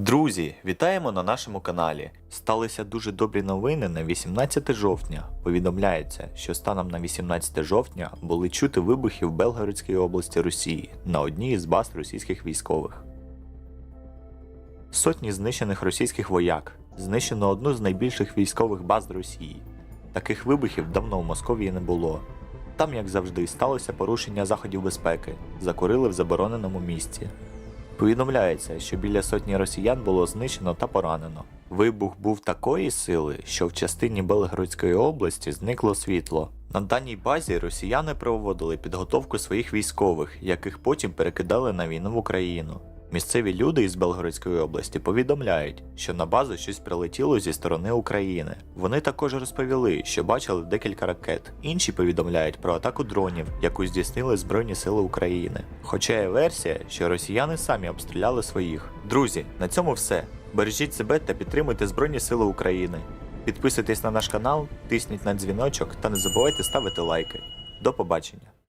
Друзі, вітаємо на нашому каналі. Сталися дуже добрі новини на 18 жовтня. Повідомляється, що станом на 18 жовтня були чути вибухи в Белгородській області Росії на одній із баз російських військових. Сотні знищених російських вояк. Знищено одну з найбільших військових баз Росії. Таких вибухів давно в Московії не було. Там, як завжди, сталося порушення заходів безпеки, закурили в забороненому місці. Повідомляється, що біля сотні росіян було знищено та поранено. Вибух був такої сили, що в частині Белгородської області зникло світло. На даній базі росіяни проводили підготовку своїх військових, яких потім перекидали на війну в Україну. Місцеві люди із Белгородської області повідомляють, що на базу щось прилетіло зі сторони України. Вони також розповіли, що бачили декілька ракет. Інші повідомляють про атаку дронів, яку здійснили Збройні Сили України. Хоча є версія, що росіяни самі обстріляли своїх. Друзі, на цьому все. Бережіть себе та підтримуйте Збройні Сили України. Підписуйтесь на наш канал, тисніть на дзвіночок та не забувайте ставити лайки. До побачення!